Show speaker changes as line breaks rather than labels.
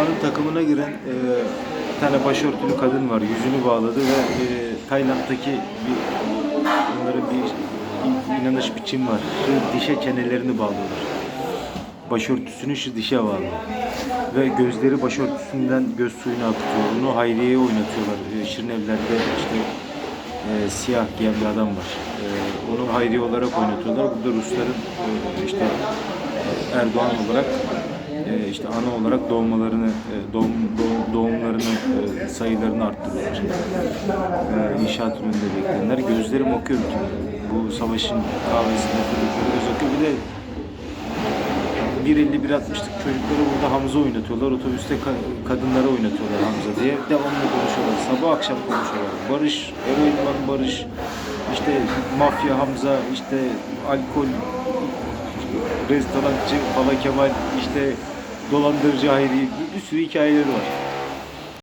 Erdoğan'ın takımına giren e, bir tane başörtülü kadın var. Yüzünü bağladı ve e, Tayland'daki bir onların bir in- inanış biçim var. Şu dişe çenelerini bağlıyorlar. Başörtüsünü şu dişe bağlı. Ve gözleri başörtüsünden göz suyunu akıtıyor. Bunu Hayriye'ye oynatıyorlar. E, Şirin Evler'de işte e, siyah giyen bir adam var. E, onu Hayriye olarak oynatıyorlar. Burada Rusların e, işte Erdoğan olarak e, işte ana olarak doğmalarını, e, doğum, doğum- doğumlarını, e, sayılarını arttırıyorlar. E, inşaat önünde bekleyenler. Gözlerim okuyor bütün. Bu savaşın kahvesinde çocukları göz okuyor. Bir de 1.50-1.60'lık çocukları burada Hamza oynatıyorlar. Otobüste ka- kadınlara oynatıyorlar Hamza diye. Devamlı konuşuyorlar. Sabah akşam konuşuyorlar. Barış, eroinman Barış, işte mafya Hamza, işte alkol, restorançı Pala Kemal, işte dolandırıcı Hayri. Bir sürü hikayeleri var.